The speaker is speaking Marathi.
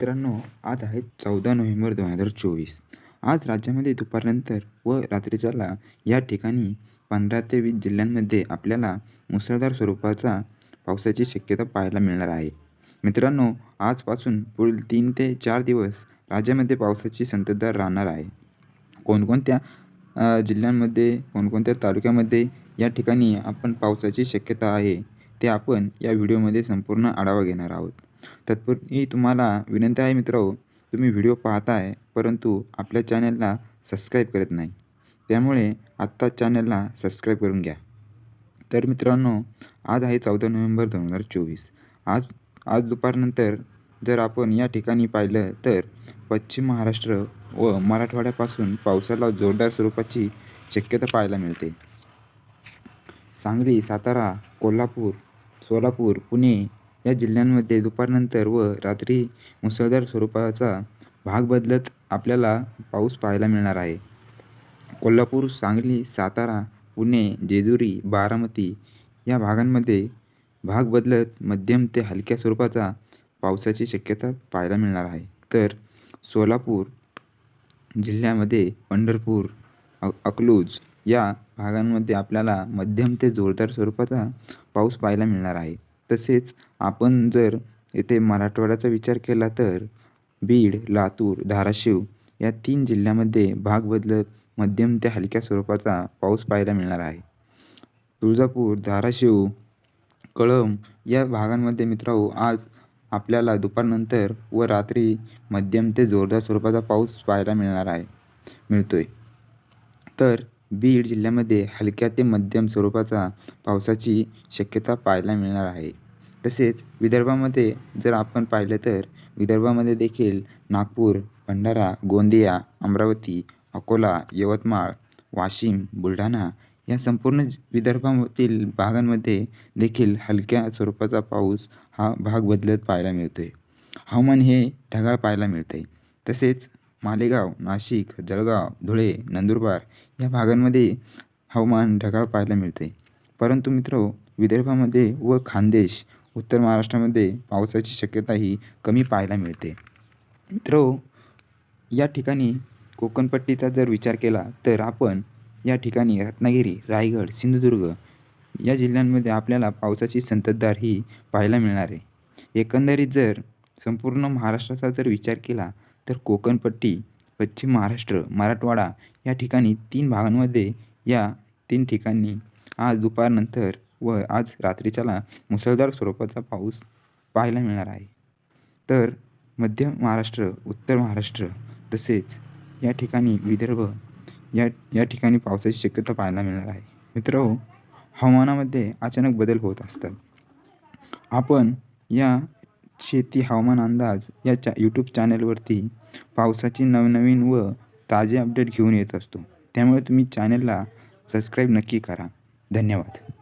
मित्रांनो आज आहे चौदा नोव्हेंबर दोन हजार चोवीस. आज राज्यामध्ये दुपारनंतर व रात्रीच्याला या ठिकाणी पंधरा ते वीस जिल्ह्यांमध्ये आपल्याला मुसळधार स्वरूपाचा पावसाची शक्यता पाहायला मिळणार आहे. मित्रांनो आजपासून पुढील तीन ते चार दिवस राज्यामध्ये पावसाची संततधार राहणार आहे. कोणकोणत्या जिल्ह्यांमध्ये कोणकोणत्या तालुक्यामध्ये या ठिकाणी आपण पावसाची शक्यता आहे ते आपण या व्हिडिओमध्ये संपूर्ण आढावा घेणार आहोत. तत्पूर्वी तुम्हाला विनंती आहे मित्रांनो तुम्ही व्हिडिओ पाहताय परंतु आपल्या चॅनलला सबस्क्राईब करत नाही. त्यामुळे आत्ता चॅनलला सबस्क्राईब करून घ्या. तर मित्रांनो आज आहे चौदा नोव्हेंबर दोन हजार चोवीस. आज आज दुपारनंतर जर आपण या ठिकाणी पाहिलं तर पश्चिम महाराष्ट्र व मराठवाड्यापासून पावसाला जोरदार स्वरूपाची शक्यता पाहायला मिळते. सांगली सातारा कोल्हापूर सोलापूर पुणे या जिल्ह्यांमध्ये दुपारनंतर व रात्री मुसळधार स्वरूपाचा भाग बदलत आपल्याला पाऊस पाहायला मिळणार आहे. कोल्हापूर सांगली सातारा पुणे जेजुरी बारामती या भागांमध्ये भाग बदलत मध्यम ते हलक्या स्वरूपाचा पावसाची शक्यता पाहायला मिळणार आहे. तर सोलापूर जिल्ह्यामध्ये पंढरपूर अकलूज या भागांमध्ये आपल्याला मध्यम ते जोरदार स्वरूपाचा पाऊस पाहायला मिळणार आहे. तसेच आपण जर येथे मराठवाड्याचा विचार केला तर बीड लातूर धाराशिव या तीन जिल्ह्यामध्ये भाग बदलत मध्यम ते हलक्या स्वरूपाचा पाऊस पाहायला मिळणार आहे. तुळजापूर धाराशिव कळंब या भागांमध्ये मित्रांनो आज आपल्याला दुपारनंतर व रात्री मध्यम ते जोरदार स्वरूपाचा पाऊस पाहायला मिळणार आहे मिळतोय. तर बीड जिल्ह्यामध्ये हलक्या ते मध्यम स्वरूपाचा पावसाची शक्यता पाहायला मिळणार आहे. तसेच विदर्भामध्ये जर आपण पाहिलं तर विदर्भामध्ये देखील नागपूर भंडारा गोंदिया अमरावती अकोला यवतमाळ वाशिम बुलढाणा या संपूर्ण विदर्भातील भागांमध्ये देखील हलक्या स्वरूपाचा पाऊस हा भाग बदलत पाहायला मिळतो आहे हवामान हे ढगाळ पाहायला मिळतं आहे तसेच मालेगाव नाशिक जळगाव धुळे नंदुरबार या भागांमध्ये हवामान ढगाळ पाहायला मिळते. परंतु मित्र विदर्भामध्ये व खानदेश उत्तर महाराष्ट्रामध्ये पावसाची शक्यता ही कमी पाहायला मिळते. मित्र या ठिकाणी कोकणपट्टीचा जर विचार केला तर आपण या ठिकाणी रत्नागिरी रायगड सिंधुदुर्ग या जिल्ह्यांमध्ये आपल्याला पावसाची संततधार ही पाहायला मिळणार आहे. एकंदरीत जर संपूर्ण महाराष्ट्राचा जर विचार केला तर कोकणपट्टी पश्चिम महाराष्ट्र मराठवाडा या ठिकाणी तीन भागांमध्ये या तीन ठिकाणी आज दुपारनंतर व आज रात्रीच्याला मुसळधार स्वरूपाचा पाऊस पाहायला मिळणार आहे. तर मध्य महाराष्ट्र उत्तर महाराष्ट्र तसेच या ठिकाणी विदर्भ या या ठिकाणी पावसाची शक्यता पाहायला मिळणार आहे. मित्र हवामानामध्ये अचानक बदल होत असतात. आपण या शेती हवामान अंदाज या चा यूट्यूब चॅनलवरती पावसाची नवनवीन व ताजे अपडेट घेऊन येत असतो. त्यामुळे तुम्ही चॅनलला सबस्क्राईब नक्की करा. धन्यवाद.